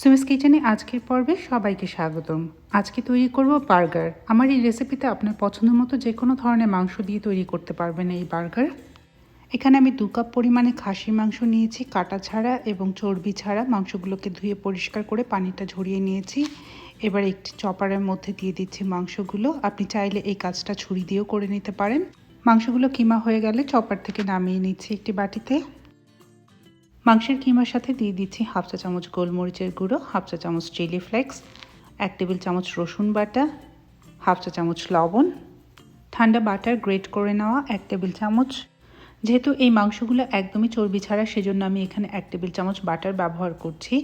সুমিস কিচেনে আজকের পর্বে সবাইকে স্বাগতম। আজকে তৈরি করব বার্গার। আমার এই রেসিপিতে আপনার পছন্দ মতো যে কোনো ধরনের মাংস দিয়ে তৈরি করতে পারবেন এই বার্গার। এখানে আমি দু কাপ পরিমাণে খাসির মাংস নিয়েছি, কাটা ছাড়া এবং চর্বি ছাড়া। মাংসগুলোকে ধুয়ে পরিষ্কার করে পানিটা ঝরিয়ে নিয়েছি। এবার একটি চপারের মধ্যে দিয়ে দিচ্ছি মাংসগুলো। আপনি চাইলে এই কাজটা ছুরি দিয়েও করে নিতে পারেন। মাংসগুলো কিমা হয়ে গেলে চপার থেকে নামিয়ে নিচ্ছি একটি বাটিতে। মাংসের কিমার সাথে দিয়ে দিচ্ছি হাফ চা চামচ গোলমরিচের গুঁড়ো, হাফ চা চামচ চিলি ফ্লেক্স এক টেবিল চামচ রসুন বাটা, হাফ চা চামচ লবণ, ঠান্ডা বাটার গ্রেট করে নেওয়া এক টেবিল চামচ। যেহেতু এই মাংসগুলো একদমই চর্বি ছাড়া, সেজন্য আমি এখানে এক টেবিল চামচ বাটার ব্যবহার করছি।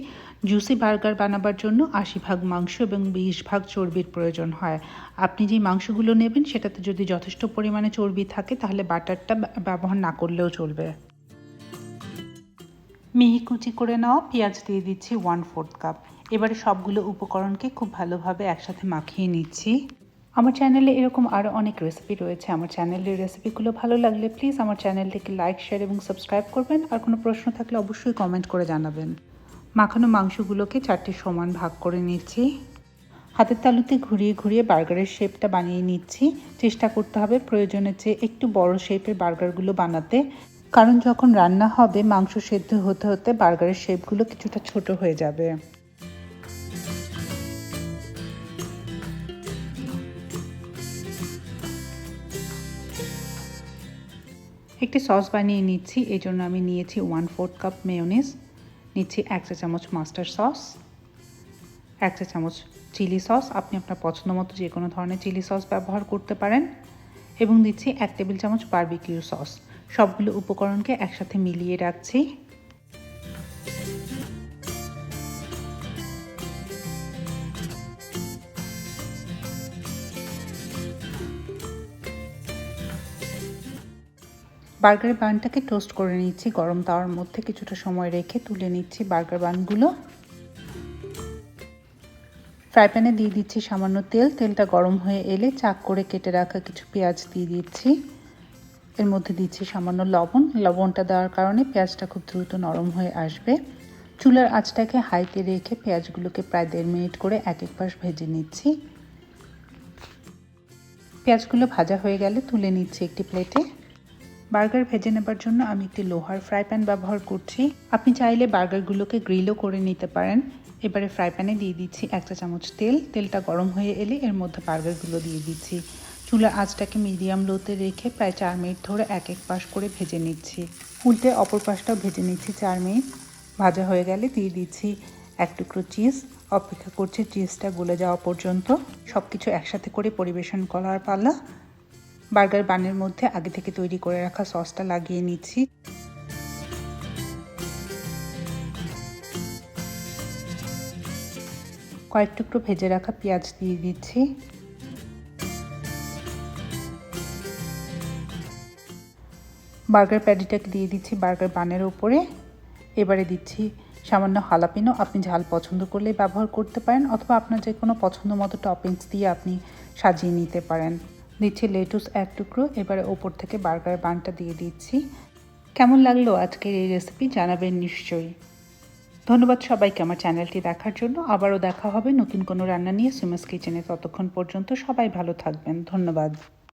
জুসি বার্গার বানাবার জন্য আশি ভাগ মাংস এবং বিশ ভাগ চর্বির প্রয়োজন হয়। আপনি যে মাংসগুলো নেবেন, সেটাতে যদি যথেষ্ট পরিমাণে চর্বি থাকে, তাহলে বাটারটা ব্যবহার না করলেও চলবে। মিহি কুচি করে নেওয়া পেঁয়াজ দিয়ে দিচ্ছি ওয়ান ফোর্থ কাপ এবারে সবগুলো উপকরণকে খুব ভালোভাবে একসাথে মাখিয়ে নিচ্ছি। আমার চ্যানেলে এরকম আরও অনেক রেসিপি রয়েছে। আমার চ্যানেলের রেসিপিগুলো ভালো লাগলে প্লিজ আমার চ্যানেলটিকে লাইক শেয়ার এবং সাবস্ক্রাইব করবেন। আর কোনো প্রশ্ন থাকলে অবশ্যই কমেন্ট করে জানাবেন। মাখানো মাংসগুলোকে চারটি সমান ভাগ করে নিচ্ছি। হাতের তালুতে ঘুরিয়ে ঘুরিয়ে বার্গারের শেপটা বানিয়ে নিচ্ছি। চেষ্টা করতে হবে প্রয়োজনের চেয়ে একটু বড় শেপের বার্গারগুলো বানাতে। কারণ যখন রান্না হবে, মাংস সেদ্ধ হতে হতে বার্গারের শেপগুলো কিছুটা ছোট হয়ে যাবে। একটি সস বানিয়ে নিচ্ছি এই জন্য আমি নিয়েছি ওয়ান ফোর্থ কাপ মেয়োনিজ, নিচ্ছি এক চা চামচ মাস্টার সস, এক চা চামচ চিলি সস, আপনি আপনার পছন্দ মতো যে কোনো ধরনের চিলি সস ব্যবহার করতে পারেন, এবং দিচ্ছি এক টেবিল চামচ বার্বিকিউ সস। সবগুলো উপকরণকে একসাথে মিলিয়ে রাখছি। বার্গার বানটাকে টোস্ট করে নিচ্ছি, গরম তাওয়ার মধ্যে কিছুটা সময় রেখে তুলে নিচ্ছি বার্গার বানগুলো। ফ্রাই প্যানে দিয়ে দিচ্ছি সামান্য তেল, তেলটা গরম হয়ে এলে চাক করে কেটে রাখা কিছু পেঁয়াজ দিয়ে দিচ্ছি। এর মধ্যে দিচ্ছি সামান্য লবণ। লবণটা দেওয়ার কারণে পেঁয়াজটা খুব দ্রুত নরম হয়ে আসবে। চুলার আঁচটাকে হাইতে রেখে পেঁয়াজগুলোকে প্রায় দেড় মিনিট করে এক এক পাশ ভেজে নিচ্ছি। পেঁয়াজগুলো ভাজা হয়ে গেলে তুলে নিচ্ছি একটি প্লেটে। বার্গার ভেজে নেবার জন্য আমি একটি লোহার ফ্রাই প্যান ব্যবহার করছি। আপনি চাইলে বার্গারগুলোকে গ্রিলও করে নিতে পারেন। এবারে ফ্রাই প্যানে দিয়ে দিচ্ছি এক চা চামচ তেল। তেলটা গরম হয়ে এলে এর মধ্যে বার্গারগুলো দিয়ে দিচ্ছি। চুলার আঁচটাকে মিডিয়াম লোতে রেখে প্রায় চার মিনিট ধরে এক এক পাশ করে ভেজে নিচ্ছি। উল্টে অপর পাশটাও ভেজে নিচ্ছি, চার মিনিট। ভাজা হয়ে গেলে দিয়ে দিচ্ছি এক টুকরো চিজ। অপেক্ষা করছি চিজটা গলে যাওয়া পর্যন্ত। সব কিছু একসাথে করে পরিবেশন করার পালা। বার্গার বানের মধ্যে আগে থেকে তৈরি করে রাখা সসটা লাগিয়ে নিচ্ছি। কয়েক টুকরো ভেজে রাখা পেঁয়াজ দিয়ে দিচ্ছি। বার্গার প্যাডিটাকে দিয়ে দিচ্ছি বার্গার বানের ওপরে এবারে দিচ্ছি সামান্য হালাপিনো। আপনি ঝাল পছন্দ করলে ব্যবহার করতে পারেন অথবা আপনার যে কোনো পছন্দ মতো টপিংস দিয়ে আপনি সাজিয়ে নিতে পারেন। দিচ্ছি লেটুস এক টুকরো। এবারে ওপর থেকে বার্গার বানটা দিয়ে দিচ্ছি। কেমন লাগল আজকের এই রেসিপি জানাবেন নিশ্চয়ই। ধন্যবাদ সবাইকে আমার চ্যানেলটি দেখার জন্য। আবারও দেখা হবে নতুন কোনো রান্না নিয়ে সুমেস কিচেনে ততক্ষণ পর্যন্ত সবাই ভালো থাকবেন। ধন্যবাদ।